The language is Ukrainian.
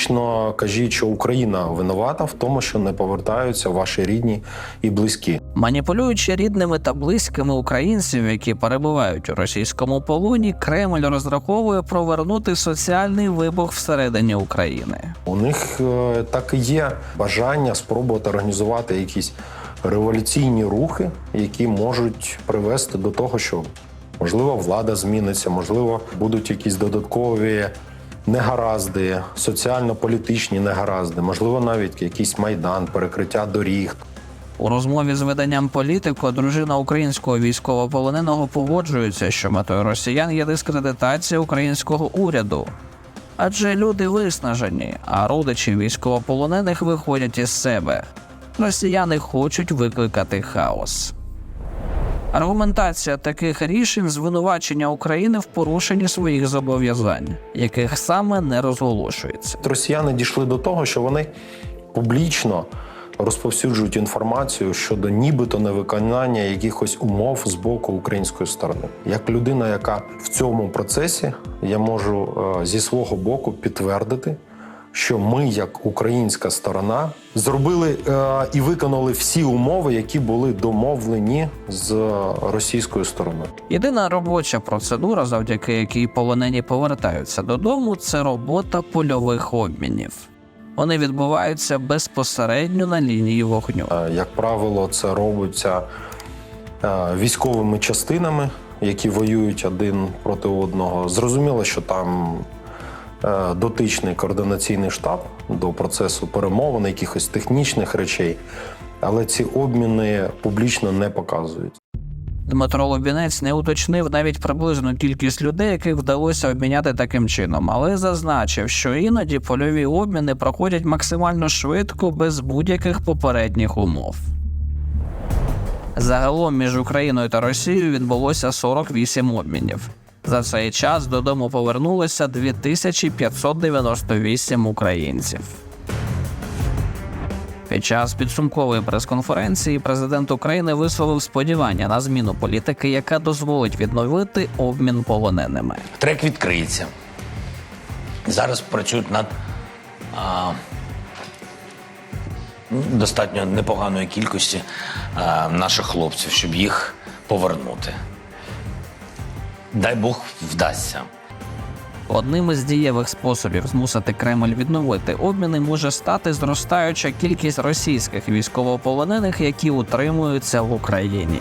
Фактично кажіть, що Україна винувата в тому, що не повертаються ваші рідні і близькі. Маніпулюючи рідними та близькими українців, які перебувають у російському полоні, Кремль розраховує провернути соціальний вибух всередині України. У них е, так і є бажання спробувати організувати якісь революційні рухи, які можуть привести до того, що можливо влада зміниться, можливо, будуть якісь додаткові негаразди, соціально-політичні негаразди, можливо, навіть якийсь майдан, перекриття доріг. У розмові з виданням політико дружина українського військовополоненого погоджується, що метою росіян є дискредитація українського уряду. Адже люди виснажені, а родичі військовополонених виходять із себе. Росіяни хочуть викликати хаос. Аргументація таких рішень звинувачення України в порушенні своїх зобов'язань, яких саме не розголошується. Росіяни дійшли до того, що вони публічно розповсюджують інформацію щодо нібито невиконання якихось умов з боку української сторони. Як людина, яка в цьому процесі, я можу е, зі свого боку підтвердити, що ми, як українська сторона, зробили е, і виконали всі умови, які були домовлені з російською стороною. Єдина робоча процедура, завдяки якій полонені повертаються додому, це робота польових обмінів. Вони відбуваються безпосередньо на лінії вогню. Е, Як правило, це робиться е, військовими частинами, які воюють один проти одного. Зрозуміло, що там дотичний координаційний штаб до процесу перемовин, якихось технічних речей, але ці обміни публічно не показують. Дмитро Лобінець не уточнив навіть приблизну кількість людей, яких вдалося обміняти таким чином, але зазначив, що іноді польові обміни проходять максимально швидко без будь-яких попередніх умов. Загалом між Україною та Росією відбулося 48 обмінів. За цей час додому повернулося 2598 українців. Під час підсумкової прес-конференції президент України висловив сподівання на зміну політики, яка дозволить відновити обмін полоненими. Трек відкриється. Зараз працюють над а, достатньо непоганої кількості а, наших хлопців, щоб їх повернути. Дай Бог вдасться. Одним із дієвих способів змусити Кремль відновити обміни може стати зростаюча кількість російських військовополонених, які утримуються в Україні.